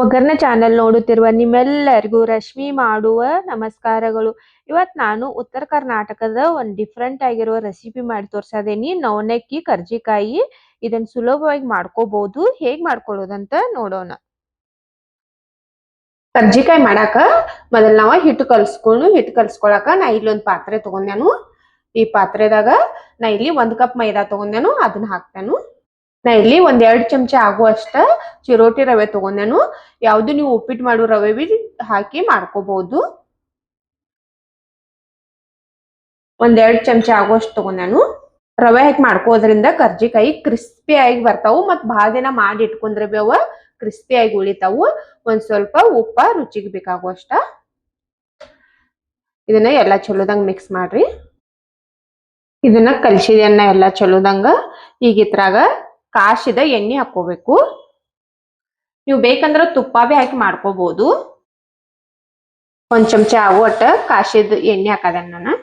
ಒಗ್ಗರ್ನ channel ನೋಡುತ್ತಿರುವ ನಿಮ್ಮೆಲ್ಲರಿಗೂ ರಶ್ಮಿ ಮಾಡುವ ನಮಸ್ಕಾರಗಳು. ಇವತ್ ನಾನು ಉತ್ತರ ಕರ್ನಾಟಕದ ಒಂದು ಡಿಫ್ರೆಂಟ್ ಆಗಿರುವ ರೆಸಿಪಿ ಮಾಡಿ ತೋರ್ಸದೇನಿ. ನವನಕ್ಕಿ ಕರ್ಜಿಕಾಯಿ ಇದನ್ನ ಸುಲಭವಾಗಿ ಮಾಡ್ಕೋಬಹುದು ಹೇಗ್ ಮಾಡ್ಕೊಳ್ಳೋದಂತ ನೋಡೋಣ. ಕರ್ಜಿಕಾಯಿ ಮಾಡಾಕ ಮೊದಲ್ ನಾವ ಹಿಟ್ಟು ಕಲ್ಸ್ಕೊಂಡು ಹಿಟ್ಟು ಕಲ್ಸ್ಕೊಳಕ ನಾ ಇಲ್ಲೊಂದ್ ಪಾತ್ರೆ ತಗೊಂಡೇನು ಈ ಪಾತ್ರೆದಾಗ ನಾ ಇಲ್ಲಿ ಒಂದ್ ಕಪ್ ಮೈದಾ ತಗೊಂಡೇನು ಅದನ್ನ ಹಾಕ್ತೇನು. ನಾ ಇಲ್ಲಿ ಒಂದ್ ಎರಡ್ ಚಮಚ ಆಗುವಷ್ಟ ಚಿರೋಟಿ ರವೆ ತಗೊಂಡೇನು. ಯಾವ್ದು ನೀವು ಉಪ್ಪಿಟ್ಟು ಮಾಡೋ ರವೆ ಬಿ ಹಾಕಿ ಮಾಡ್ಕೋಬಹುದು ಒಂದ್ ಎರಡ್ ಚಮಚ ಆಗುವಷ್ಟು ತಗೊಂಡೇನು. ರವೆ ಹಾಕಿ ಮಾಡ್ಕೋದ್ರಿಂದ ಕರ್ಜಿಕಾಯಿ ಕ್ರಿಸ್ಪಿ ಆಗಿ ಬರ್ತಾವು ಮತ್ ಬಹಳ ದಿನ ಮಾಡಿ ಇಟ್ಕೊಂಡ್ರೆ ಬಿ ಅವ ಕ್ರಿಸ್ಪಿ ಆಗಿ ಉಳಿತಾವು. ಒಂದ್ ಸ್ವಲ್ಪ ಉಪ್ಪ ರುಚಿಗೆ ಬೇಕಾಗುವಷ್ಟ. ಇದನ್ನ ಎಲ್ಲಾ ಚಲೋದಂಗ ಮಿಕ್ಸ್ ಮಾಡ್ರಿ. ಇದನ್ನ ಕಲ್ಸಿದ ಎಲ್ಲಾ ಚಲೋದಂಗ. ಈಗ ಇದ್ರಾಗ ಕಾಶಿದ ಎಣ್ಣೆ ಹಾಕೋಬೇಕು ನೀವು ಬೇಕಂದ್ರೆ ತುಪ್ಪ ಬಿ ಹಾಕಿ ಮಾಡ್ಕೋಬಹುದು ಒಂದ್ ಚಮಚ ಒಟ್ಟ ಕಾಶಿದ ಎಣ್ಣೆ ಹಾಕದ ನಾನು.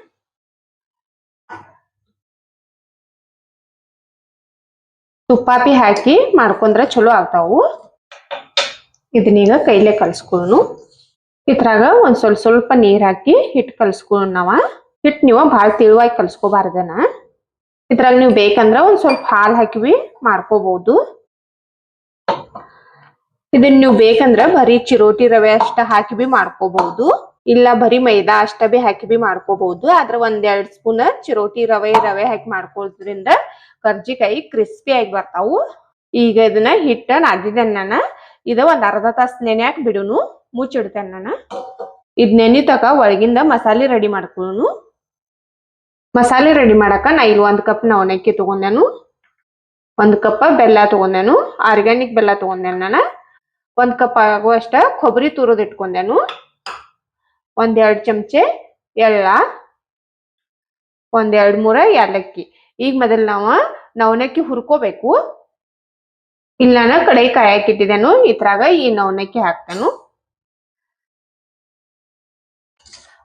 ತುಪ್ಪ ಬಿ ಹಾಕಿ ಮಾಡ್ಕೊಂಡ್ರೆ ಚಲೋ ಆಗ್ತಾವು. ಇದನ್ನೀಗ ಕೈಲೇ ಕಲ್ಸ್ಕೊಳ್ಳೋನು ಇದ್ರಾಗ ಒಂದ್ ಸ್ವಲ್ಪ ಸ್ವಲ್ಪ ನೀರ್ ಹಾಕಿ ಹಿಟ್ ಕಲ್ಸ್ಕೊಳ್ಳೋಣ ನಾವ ಹಿಟ್ ನೀವು ಭಾಳ ತಿಳುವಾಗಿ ಕಲ್ಸ್ಕೋಬಾರ್ದನ. ಇದ್ರಾಗ ನೀವು ಬೇಕಂದ್ರ ಒಂದ್ ಸ್ವಲ್ಪ ಹಾಲು ಹಾಕಿವಿ ಮಾಡ್ಕೋಬಹುದು ಇದನ್ನ ನೀವು ಬೇಕಂದ್ರ ಬರೀ ಚಿರೋಟಿ ರವೆ ಅಷ್ಟ ಹಾಕಿ ಬಿ ಮಾಡ್ಕೋಬಹುದು ಇಲ್ಲ ಬರೀ ಮೈದಾ ಅಷ್ಟ ಬಿ ಹಾಕಿ ಬಿ ಮಾಡ್ಕೋಬಹುದು ಆದ್ರ ಒಂದ್ ಸ್ಪೂನ್ ಚಿರೋಟಿ ರವೆ ರವೆ ಹಾಕಿ ಮಾಡ್ಕೊಳ್ಳೋದ್ರಿಂದ ಕರ್ಜಿಕಾಯಿ ಕ್ರಿಸ್ಪಿ ಆಗಿ ಬರ್ತಾವು. ಈಗ ಇದನ್ನ ಹಿಟ್ಟ ನಾದಿದ್ದೇನೆ ನಾನು ಇದ ಒಂದ್ ಅರ್ಧ ತಾಸ್ ಹಾಕಿ ಬಿಡುನು ಮುಚ್ಚಿಡ್ತೇನೆ ನಾನು ಇದ್ ನೆನಿ ತಕ ಒಳಗಿಂದ ಮಸಾಲೆ ರೆಡಿ ಮಾಡ್ಕೊಳ್ಳೋನು ಮಸಾಲೆ ರೆಡಿ ಮಾಡಕ ನಾ ಇಲ್ಲಿ ಒಂದು ಕಪ್ ನವನಕ್ಕಿ ತಗೊಂಡೇನು. ಒಂದು ಕಪ್ ಬೆಲ್ಲ ತಗೊಂಡೆನು. ಆರ್ಗ್ಯಾನಿಕ್ ಬೆಲ್ಲ ತಗೊಂಡೇನು ನಾನು. ಒಂದು ಕಪ್ ಆಗುವಷ್ಟ ಕೊಬ್ಬರಿ ತುರದ ಇಟ್ಕೊಂಡೆನು. ಒಂದ್ ಎರಡ್ ಚಮಚೆ ಎಳ್ಳ. ಒಂದ್ ಎರಡು ಮೂರ ಏಲಕ್ಕಿ. ಈಗ ಮೊದಲು ನಾವು ನವನಕ್ಕಿ ಹುರ್ಕೋಬೇಕು. ಇಲ್ಲ ನಾನು ಕಡೆ ಕಾಯಕ್ಕಿಟ್ಟಿದ್ದೇನು ಇದ್ರಾಗ ಈ ನವನಕ್ಕಿ ಹಾಕ್ತೇನು.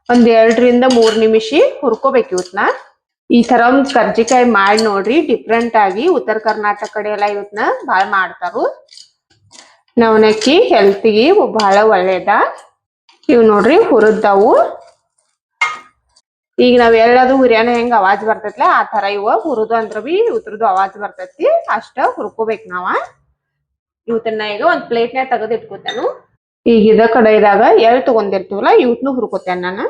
ಒಂದ್ ಎರಡರಿಂದ ಮೂರ್ ನಿಮಿಷ ಹುರ್ಕೋಬೇಕು ಇವತ್ನ. ಈ ತರ ಒಂದ್ ಕರ್ಜಿಕಾಯಿ ಮಾಡಿ ನೋಡ್ರಿ. ಡಿಫ್ರೆಂಟ್ ಆಗಿ ಉತ್ತರ ಕರ್ನಾಟಕ ಕಡೆ ಎಲ್ಲ ಇವತ್ನ ಬಾಳ್ ಮಾಡ್ತಾರು. ನವನಕ್ಕಿ ಹೆಲ್ತಿಗೆ ಬಹಳ ಒಳ್ಳೇದ? ಇವ್ ನೋಡ್ರಿ ಹುರಿದವು. ಈಗ ನಾವ್ ಎಲ್ಲದು ಹುರಿಯಾನ ಹೆಂಗ್ ಅವಾಜ್ ಬರ್ತೈತ್ಲ, ಆ ತರ ಇವ ಹುರಿದು ಅಂದ್ರ ಬಿ ಉತ್ತರದು ಅವಾಜ್ ಬರ್ತೈತಿ. ಅಷ್ಟ ಹುರ್ಕೋಬೇಕ್ ನಾವ. ಇವತ್ತನ್ನ ಈಗ ಒಂದ್ ಪ್ಲೇಟ್ನ್ಯಾಗ ತೆಗೆದು ಈಗ ಇದ ಕಡೆದಾಗ ಎಲ್ ತಗೊಂಡಿರ್ತೀವಲ್ಲ, ಇವತ್ನು ಹುರ್ಕೋತೇನೆ ನಾನು.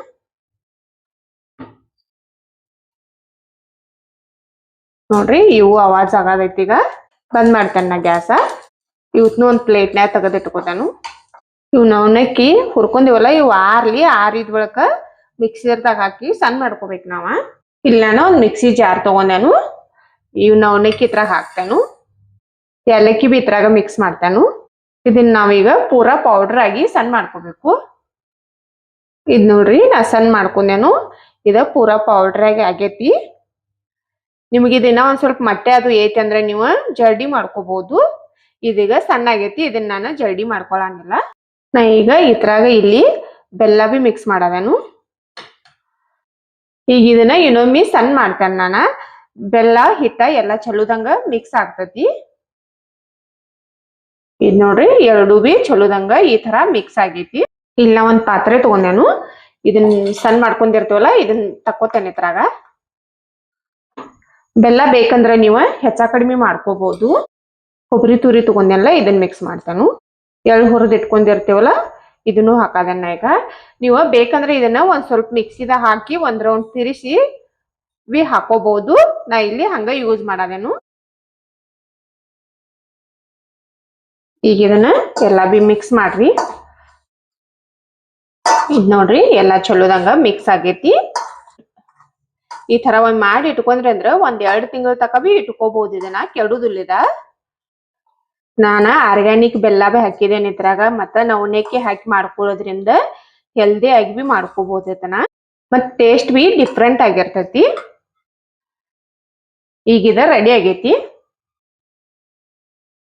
ನೋಡ್ರಿ, ಇವು ಅವಾಜ್ ಆಗದೈತಿ ಈಗ. ಬಂದ್ ಮಾಡ್ತೇನೆ ನಾ ಗ್ಯಾಸ. ಇವತ್ನು ಒಂದ್ ಪ್ಲೇಟ್ನ್ಯಾಗ ತೆಗೆದಿಟ್ಕೋತಾನು ಇವ್ ನವನಕ್ಕಿ ಹುರ್ಕೊಂಡಿವಲ್ಲ ಇವ್ ಆರ್ಲಿ ಆರಿದ ಬಳಕ ಮಿಕ್ಸಿರ್ದಾಗ ಹಾಕಿ ಸಣ್ಣ ಮಾಡ್ಕೋಬೇಕು ನಾವ. ಇಲ್ಲ ಒಂದ್ ಮಿಕ್ಸಿ ಜಾರ್ ತಗೊಂಡೇನು. ಇವ್ ನವನಕ್ಕಿ ಇದ್ರಾಗ ಹಾಕ್ತೇನು. ಏಲಕ್ಕಿ ಬಿ ಇದ್ರಾಗ ಮಿಕ್ಸ್ ಮಾಡ್ತೇನು. ಇದನ್ನ ನಾವೀಗ ಪೂರ ಪೌಡರ್ ಆಗಿ ಸಣ್ಣ ಮಾಡ್ಕೋಬೇಕು. ಇದ್ ನೋಡ್ರಿ, ನಾ ಸಣ್ಣ ಮಾಡ್ಕೊಂಡೇನು. ಇದ ಪೂರ ಪೌಡರ್ ಆಗಿ ಆಗೇತಿ. ನಿಮ್ಗೆ ಇದನ್ನ ಒಂದ್ ಸ್ವಲ್ಪ ಮೊಟ್ಟೆ ಅದು ಐತಿ ಅಂದ್ರೆ ನೀವು ಜರ್ಡಿ ಮಾಡ್ಕೋಬಹುದು ಇದೀಗ ಸಣ್ಣ ಆಗೇತಿ, ಇದನ್ನ ನಾನು ಜರ್ಡಿ ಮಾಡ್ಕೊಳಂಗಿಲ್ಲ. ನಾ ಈಗ ಇದ್ರಾಗ ಇಲ್ಲಿ ಬೆಲ್ಲ ಬಿ ಮಿಕ್ಸ್ ಮಾಡದೇನು. ಈಗ ಇದನ್ನ ಇನ್ನೊಮ್ಮೆ ಸಣ್ಣ ಮಾಡ್ತೇನೆ ನಾನು. ಬೆಲ್ಲ, ಹಿಟ್ಟ ಎಲ್ಲ ಚಲೋದಂಗ ಮಿಕ್ಸ್ ಆಗ್ತತಿ. ಇದ್ ನೋಡ್ರಿ, ಎರಡು ಬಿ ಚಲೋದಂಗ ಈ ತರ ಮಿಕ್ಸ್ ಆಗೈತಿ. ಇಲ್ಲ ಒಂದ್ ಪಾತ್ರೆ ತಗೊಂಡೇನು. ಇದನ್ನ ಸಣ್ಣ ಮಾಡ್ಕೊಂಡಿರ್ತೇವಲ್ಲ ಇದನ್ನ ತಕ್ಕೋತೇನೆ ಇದ್ರಾಗ. ಬೆಲ್ಲ ಬೇಕಂದ್ರೆ ನೀವು ಹೆಚ್ಚ ಕಡಿಮೆ ಮಾಡ್ಕೋಬಹುದು ಕೊಬ್ಬರಿ ತುರಿ ತಗೊಂಡೆಲ್ಲ ಇದನ್ನ ಮಿಕ್ಸ್ ಮಾಡ್ತಾನು. ಎಳ್ಳು ಹುರಿದು ಇಟ್ಕೊಂಡಿರ್ತೇವಲ್ಲ, ಇದನ್ನು ಹಾಕೋದನ್ನ ಈಗ. ನೀವು ಬೇಕಂದ್ರೆ ಇದನ್ನ ಒಂದ್ ಸ್ವಲ್ಪ ಮಿಕ್ಸಿದ ಹಾಕಿ ಒಂದ್ ರೌಂಡ್ ತಿರಿಸಿ ವಿ ಹಾಕೋಬಹುದು ನಾ ಇಲ್ಲಿ ಹಂಗ ಯೂಸ್ ಮಾಡೋದೇನು. ಈಗ ಇದನ್ನ ಎಲ್ಲ ಬಿ ಮಿಕ್ಸ್ ಮಾಡ್ರಿ. ಇದ್ ನೋಡ್ರಿ, ಎಲ್ಲಾ ಚಲೋದಂಗ ಮಿಕ್ಸ್ ಆಗೇತಿ. ಈ ತರ ಒಂದ್ ಮಾಡಿ ಇಟ್ಕೊಂಡ್ರಿ ಅಂದ್ರ ಒಂದ್ ಎರಡ್ ತಿಂಗಳ ತಕ ಬಿ ಇಟ್ಕೋಬಹುದು ಇದನ್ನ. ಕೆಡುದಿಲ್ಲ ನಾನ ಆರ್ಗ್ಯಾನಿಕ್ ಬೆಲ್ಲ ಬಿ ಹಾಕಿದೇನೆ ಇದ್ರಾಗ, ಮತ್ತ ನವನೇಕಿ ಹಾಕಿ ಮಾಡ್ಕೊಳ್ಳೋದ್ರಿಂದ ಹೆಲ್ದಿ ಆಗಿ ಬಿ ಮಾಡ್ಕೋಬಹುದು ಇದನ್ನ. ಮತ್ ಟೇಸ್ಟ್ ಬಿ ಡಿಫ್ರೆಂಟ್ ಆಗಿರ್ತೈತಿ. ಈಗ ಇದ ರೆಡಿ ಆಗೈತಿ.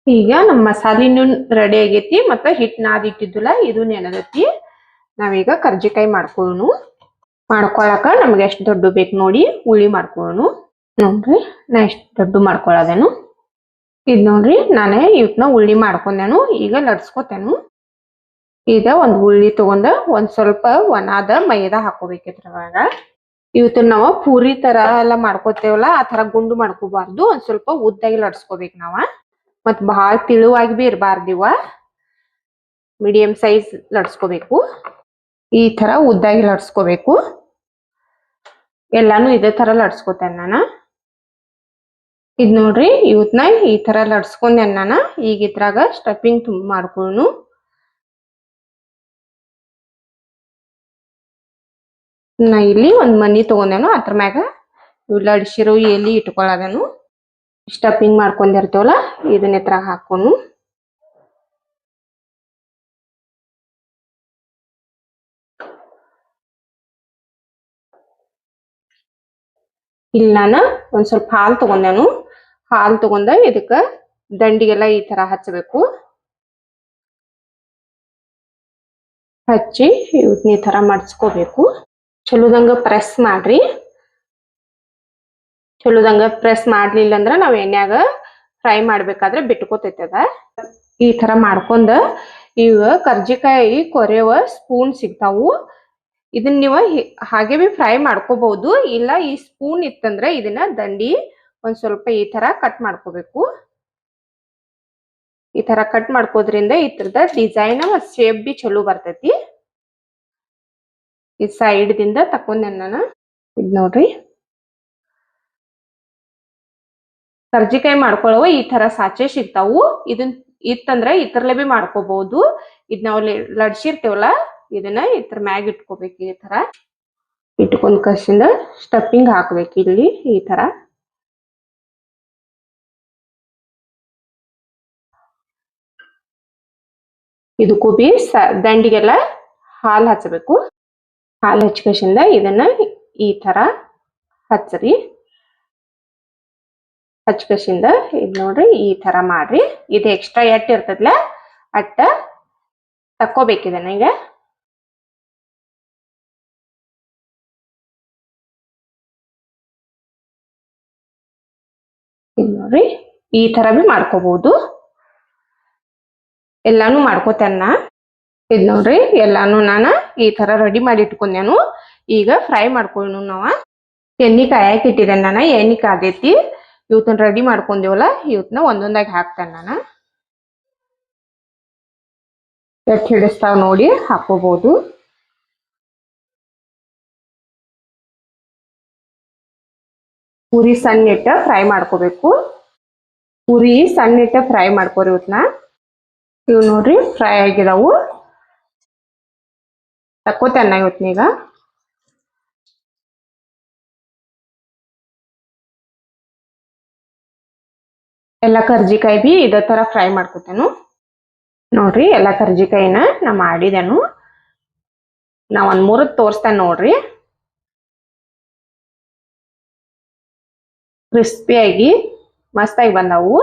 ಈಗ ನಮ್ಮ ಮಸಾಲಿನೂ ರೆಡಿ ಆಗೈತಿ, ಮತ್ತ ಹಿಟ್ ನಾದ್ ಇಟ್ಟಿದ್ದಿಲ್ಲ ಇದು ನೆನದೈತಿ ನಾವೀಗ ಕರ್ಜಿಕಾಯಿ ಮಾಡ್ಕೊಳ್ಳೋನು ಮಾಡ್ಕೊಳಕ ನಮ್ಗೆ ಎಷ್ಟು ದೊಡ್ಡ ಬೇಕು ನೋಡಿ ಉಳ್ಳಿ ಮಾಡ್ಕೊಳ್ಳೋಣ. ನೋಡ್ರಿ, ನಾ ಎಷ್ಟು ದೊಡ್ಡ ಮಾಡ್ಕೊಳ್ಳೋದೇನು ಇದು ನೋಡ್ರಿ, ನಾನೇ ಇವತ್ನ ಉಳ್ಳಿ ಮಾಡ್ಕೊಂಡೇನು, ಈಗ ಲಡ್ಸ್ಕೊತೇನು ಈಗ ಒಂದು ಉಳ್ಳಿ ತಗೊಂಡ ಒಂದ್ ಸ್ವಲ್ಪ ಒಣಾದ ಮೈದಾ ಹಾಕೋಬೇಕಿದ್ರವಾಗ ಇವತ್ತು ನಾವು ಪೂರಿ ತರ ಎಲ್ಲ ಮಾಡ್ಕೋತೇವಲ್ಲ, ಆ ತರ ಗುಂಡು ಮಾಡ್ಕೋಬಾರ್ದು, ಒಂದ್ ಸ್ವಲ್ಪ ಉದ್ದಾಗಿ ಲಡ್ಸ್ಕೋಬೇಕು ನಾವ. ಮತ್ ಬಹಳ ತಿಳುವಾಗಿ ಬಿ ಇರಬಾರ್ದಿವ ಇವ ಮೀಡಿಯಂ ಸೈಜ್ ಲಡ್ಸ್ಕೋಬೇಕು ಈ ತರ ಉದ್ದಾಗಿ ಲಡ್ಸ್ಕೋಬೇಕು ಎಲ್ಲಾನು ಇದೇ ತರ ಲಡ್ಸ್ಕೋತೇನೆ ನಾನು ಇದ್ ನೋಡ್ರಿ, ಇವತ್ನ ಈ ತರ ಲಡ್ಸ್ಕೊಂಡೆ ನಾನು ಈಗ ಇದ್ರಾಗ ಸ್ಟಫಿಂಗ್ ತುಂಬ ಮಾಡ್ಕೊಳ್ಳು ನಾ ಇಲ್ಲಿ ಒಂದ್ ಮನಿ ತಗೊಂಡೇನು, ಅದ್ರ ಮ್ಯಾಗ ಇವ್ ಲಡ್ಸಿರೋ ಎಲ್ಲಿ ಇಟ್ಕೊಳ್ಳೋದೇನು ಸ್ಟಫಿಂಗ್ ಮಾಡ್ಕೊಂಡಿರ್ತೇವಲ್ಲ ಇದನ್ನ ಇದ್ರಾಗ ಹಾಕೋನು ಇಲ್ಲಿ ನಾನು ಒಂದು ಸ್ವಲ್ಪ ಹಾಲು ತಗೊಂಡೇನು. ಹಾಲು ತಗೊಂಡ ಇದಕ್ಕ ದಂಡಿಗೆಲ್ಲ ಈ ತರ ಹಚ್ಚಬೇಕು. ಹಚ್ಚಿ ಇವತ್ನ ಈ ತರ ಮಡ್ಸ್ಕೋಬೇಕು. ಚಲೋದಂಗ ಪ್ರೆಸ್ ಮಾಡ್ರಿ. ಚಲೋದಂಗ ಪ್ರೆಸ್ ಮಾಡ್ಲಿಲ್ಲ ಅಂದ್ರ ನಾವ್ ಎಣ್ಯಾಗ ಫ್ರೈ ಮಾಡಬೇಕಾದ್ರೆ ಬಿಟ್ಕೋತೈತದ ಅದ. ಈ ತರ ಮಾಡ್ಕೊಂಡ ಇವ ಕರ್ಜಿಕಾಯಿ ಕೊರೆಯುವ ಸ್ಪೂನ್ ಸಿಗ್ತಾವು. ಇದನ್ನ ನೀವು ಹಾಗೆ ಬಿ ಫ್ರೈ ಮಾಡ್ಕೋಬಹುದು ಇಲ್ಲ ಈ ಸ್ಪೂನ್ ಇತ್ತಂದ್ರೆ ಇದನ್ನ ದಂಡಿ ಒಂದ್ ಸ್ವಲ್ಪ ಈ ತರ ಕಟ್ ಮಾಡ್ಕೋಬೇಕು. ಈ ತರ ಕಟ್ ಮಾಡ್ಕೋದ್ರಿಂದ ತರದ ಡಿಸೈನ್ ಶೇಪ್ ಬಿ ಚಲೋ ಬರ್ತೈತಿ. ಈ ಸೈಡ್ ದಿಂದ ತಕೊಂಡೆ ನಾನು ಇದ್ ನೋಡ್ರಿ. ಕರ್ಜಿಕಾಯಿ ಮಾಡ್ಕೊಳ್ಳುವ ಈ ತರ ಸಾಚೆ ಸಿಗ್ತಾವು. ಇದನ್ ಇತ್ತಂದ್ರ ಇತರ್ಲೆ ಬಿ ಮಾಡ್ಕೋಬಹುದು ಇದ್ ನಾವು ಲಡ್ಸಿರ್ತೇವಲ್ಲ ಇದನ್ನ ಇತರ ಮ್ಯಾಗ್ ಇಟ್ಕೋಬೇಕು ಈ ತರ. ಇಟ್ಕೊಂಡ್ ಕಸಿಂದ ಸ್ಟಫಿಂಗ್ ಹಾಕ್ಬೇಕು ಇಲ್ಲಿ ಈ ತರ. ಇದು ಬಿ ಸ- ದಂಡಿಗೆಲ್ಲ ಹಾಲು ಹಚ್ಚಬೇಕು ಹಾಲು ಹಚ್ಕಸಿಂದ ಇದನ್ನ ಈ ತರ ಹಚ್ಚ್ರಿ ಹಚ್ಕಸಿಂದ ಇದ್ ನೋಡ್ರಿ ಈ ತರ ಮಾಡ್ರಿ. ಇದು ಎಕ್ಸ್ಟ್ರಾ ಎಟ್ ಇರ್ತದ್ಲ? ಅಟ್ಟ ಇದನ್ನ ಈಗ. ಇದ್ ನೋಡ್ರಿ ಈ ತರ ಬಿ ಮಾಡ್ಕೋಬಹುದು ಎಲ್ಲಾನು ಮಾಡ್ಕೋತೇನ ಇದ್ ನೋಡ್ರಿ, ಎಲ್ಲಾನು ನಾನ ಈ ತರ ರೆಡಿ ಮಾಡಿ ಇಟ್ಕೊಂಡೇನು. ಈಗ ಫ್ರೈ ಮಾಡ್ಕೊಳ್ಳೋಣ ನಾವ. ಎಣ್ಣೆ ಕಾಯಕ್ಕೆ ಇಟ್ಟಿದ್ದೇನೆ ನಾನು, ಎಣ್ಣೆ ಕಾದೈತಿ. ಇವತ್ತನ್ನ ರೆಡಿ ಮಾಡ್ಕೊಂಡೇವಲ್ಲ ಇವತ್ತನ್ನ ಒಂದೊಂದಾಗಿ ಹಾಕ್ತೇನೆ ನಾನು. ಎಷ್ಟ್ ಹಿಡಿಸ್ತಾವ ನೋಡಿ ಹಾಕೋಬಹುದು ಪೂರಿ ಸಣ್ಣ ಫ್ರೈ ಮಾಡ್ಕೋಬೇಕು. ಪೂರಿ ಸಣ್ಣ ಫ್ರೈ ಮಾಡ್ಕೋರಿ ಇವತ್ತನ್ನ ಇವ್ ನೋಡ್ರಿ ಫ್ರೈ ಆಗಿದಾವು. ತಕ್ಕೋತೇನ ಇವತ್ತನೀಗ ಎಲ್ಲ ಕರ್ಜಿಕಾಯಿ ಬಿ ಇದೇ ತರ ಫ್ರೈ ಮಾಡ್ಕೋತೇನು. ನೋಡ್ರಿ ಎಲ್ಲ ಕರ್ಜಿಕಾಯಿನ ನಾ ಮಾಡಿದೆನು. ನಾ ಒಂದ್ ಮೂರದ್ ತೋರಿಸ್ತೇನೆ ನೋಡ್ರಿ. ಕ್ರಿಸ್ಪಿಯಾಗಿ, ಮಸ್ತಾಗಿ ಬಂದವು.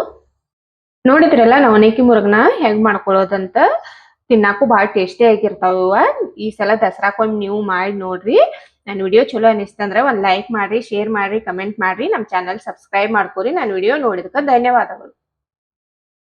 ನೋಡಿದ್ರಲ್ಲ ನವನೇಕಿ ಮುರುಗನ ಹೆಂಗ್ ಮಾಡ್ಕೊಳ್ಳೋದಂತ? ತಿನ್ನಾಕು ಬಹಳ ಟೇಸ್ಟಿ ಆಗಿರ್ತಾವ. ಈ ಸಲ ದಸರಾಕೊಂದ್ ನೀವು ಮಾಡಿ ನೋಡ್ರಿ. ನನ್ನ ವಿಡಿಯೋ ಚಲೋ ಅನಿಸ್ತಂದ್ರೆ ಒಂದ್ ಲೈಕ್ ಮಾಡ್ರಿ ಶೇರ್ ಮಾಡ್ರಿ ಕಮೆಂಟ್ ಮಾಡ್ರಿ. ನಮ್ ಚಾನಲ್ ಸಬ್ಸ್ಕ್ರೈಬ್ ಮಾಡ್ಕೊರಿ. ನನ್ನ ವಿಡಿಯೋ ನೋಡಿದಕ್ಕೆ ಧನ್ಯವಾದಗಳು.